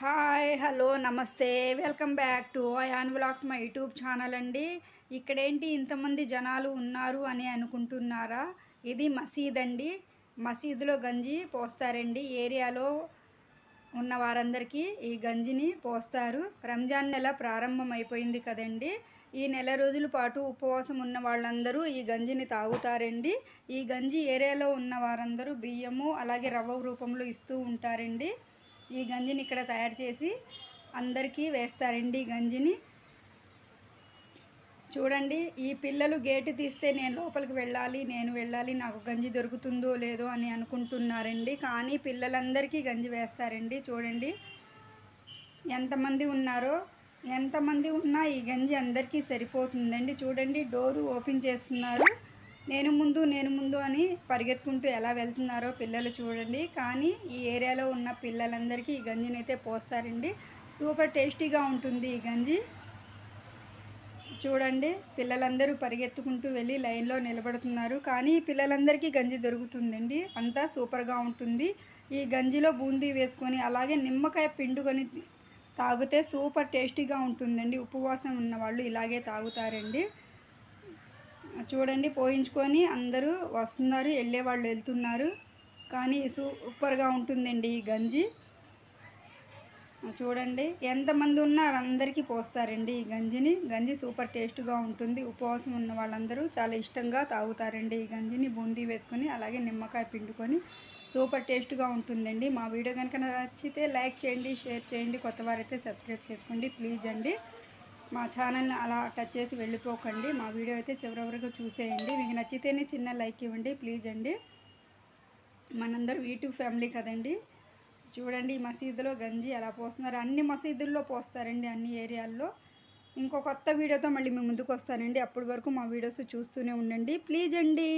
Hi hello namaste. Welcome back to an vlogs మా YouTube channel అండి. ఇక్కడేంటి ఇంతమంది జనాలు ఉన్నారు అని అనుకుంటున్నారా? ఇది మసీద్ అండి. మసీదులో గంజి పోస్తారండి. ఏరియాలో ఉన్న వారందరికీ ఈ గంజిని పోస్తారు. రంజాన్ నెల ప్రారంభం అయిపోయింది కదండి. ఈ నెల రోజుల పాటు ఉపవాసం ఉన్న వాళ్ళందరూ ఈ గంజిని తాగుతారండి. ఈ గంజి ఏరియాలో ఉన్న వారందరూ బియ్యము అలాగే రవ్వ రూపంలో ఇస్తూ ఉంటారండి. ఈ గంజిని ఇక్కడ తయారు చేసి అందరికీ వేస్తారండి ఈ గంజిని. చూడండి ఈ పిల్లలు గేటు తీస్తే నేను లోపలికి వెళ్ళాలి నేను వెళ్ళాలి నాకు గంజి దొరుకుతుందో లేదో అని అనుకుంటున్నారండి. కానీ పిల్లలందరికీ గంజి వేస్తారండి. చూడండి ఎంతమంది ఉన్నారో ఎంతమంది ఉన్నా ఈ గంజి అందరికీ సరిపోతుందండి. చూడండి డోరు ఓపెన్ చేస్తున్నారు. నేను ముందు నేను ముందు అని పరిగెత్తుకుంటూ ఎలా వెళ్తున్నారో పిల్లలు చూడండి. కానీ ఈ ఏరియాలో ఉన్న పిల్లలందరికీ ఈ గంజిని అయితే పోస్తారండి. సూపర్ టేస్టీగా ఉంటుంది ఈ గంజి. చూడండి పిల్లలందరూ పరిగెత్తుకుంటూ వెళ్ళి లైన్లో నిలబడుతున్నారు. కానీ పిల్లలందరికీ గంజి దొరుకుతుందండి. అంతా సూపర్గా ఉంటుంది. ఈ గంజిలో బూందీ వేసుకొని అలాగే నిమ్మకాయ పిండుకొని తాగితే సూపర్ టేస్టీగా ఉంటుందండి. ఉపవాసం ఉన్న వాళ్ళు ఇలాగే తాగుతారండి. చూడండి పోయించుకొని అందరూ వస్తున్నారు వెళ్ళే వాళ్ళు వెళ్తున్నారు. కానీ సూపర్గా ఉంటుందండి ఈ గంజి. చూడండి ఎంతమంది ఉన్నా అందరికీ పోస్తారండి ఈ గంజిని. గంజి సూపర్ టేస్ట్గా ఉంటుంది. ఉపవాసం ఉన్న వాళ్ళందరూ చాలా ఇష్టంగా తాగుతారండి ఈ గంజిని. బూందీ వేసుకొని అలాగే నిమ్మకాయ పిండుకొని సూపర్ టేస్ట్గా ఉంటుందండి. మా వీడియో కనుక నచ్చితే లైక్ చేయండి షేర్ చేయండి. కొత్త వారైతే సబ్స్క్రైబ్ చేసుకోండి. ప్లీజ్ అండి. మా ఛానల్ని అలా టచ్ చేసి వెళ్ళిపోకండి. మా వీడియో అయితే చివరి వరకు చూసేయండి. మీకు నచ్చితేనే చిన్న లైక్ ఇవ్వండి ప్లీజ్ అండి. మనందరూ యూట్యూబ్ ఫ్యామిలీ కదండి. చూడండి ఈ మసీదులో గంజి ఎలా పోస్తున్నారు. అన్ని మసీదుల్లో పోస్తారండి అన్ని ఏరియాల్లో. ఇంకో కొత్త వీడియోతో మళ్ళీ మేము ముందుకు వస్తానండి. అప్పటి వరకు మా వీడియోస్ చూస్తూనే ఉండండి. ప్లీజ్ అండి.